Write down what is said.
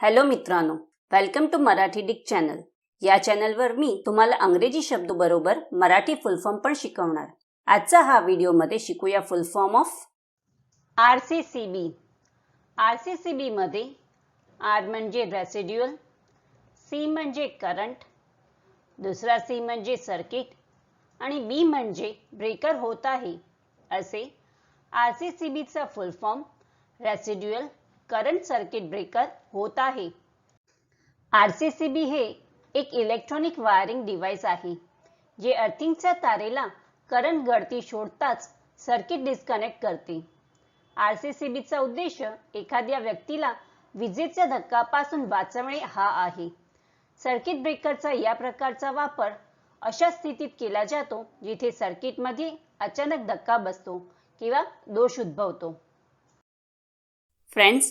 Hello मित्रांनो welcome to Marathi डिक channel या चॅनलवर मी तुम्हाला अंग्रेजी शब्द बरोबर मराठी फुल फॉर्म पण शिकवणार. आजचा हा व्हिडिओमध्ये शिकूया full form of R C C B R C C बीमध्ये आर म्हणजे रेसिड्युअल सी म्हणजे करंट दुसरा सी म्हणजे सर्किट आणि बी म्हणजे ब्रेकर होत आहे. असे आर सी सी बीचा full form residual current circuit breaker होत आहे. आरसीसीबी हे एक इलेक्ट्रॉनिक वायरिंग डिव्हाइस आहे जे अर्थिंगच्या तारेला करंट गळती शोधताच सर्किट डिस्कनेक्ट करते. आरसीसीबीचा उद्देश एखाद्या व्यक्तीला विजेच्या धक्कापासून वाचवणे हा आहे. सर्किट ब्रेकरचा या प्रकारचा वापर अशा स्थितीत केला जातो जिथे सर्किटमध्ये अचानक धक्का बसतो किंवा दोष उद्भवतो. फ्रेंड्स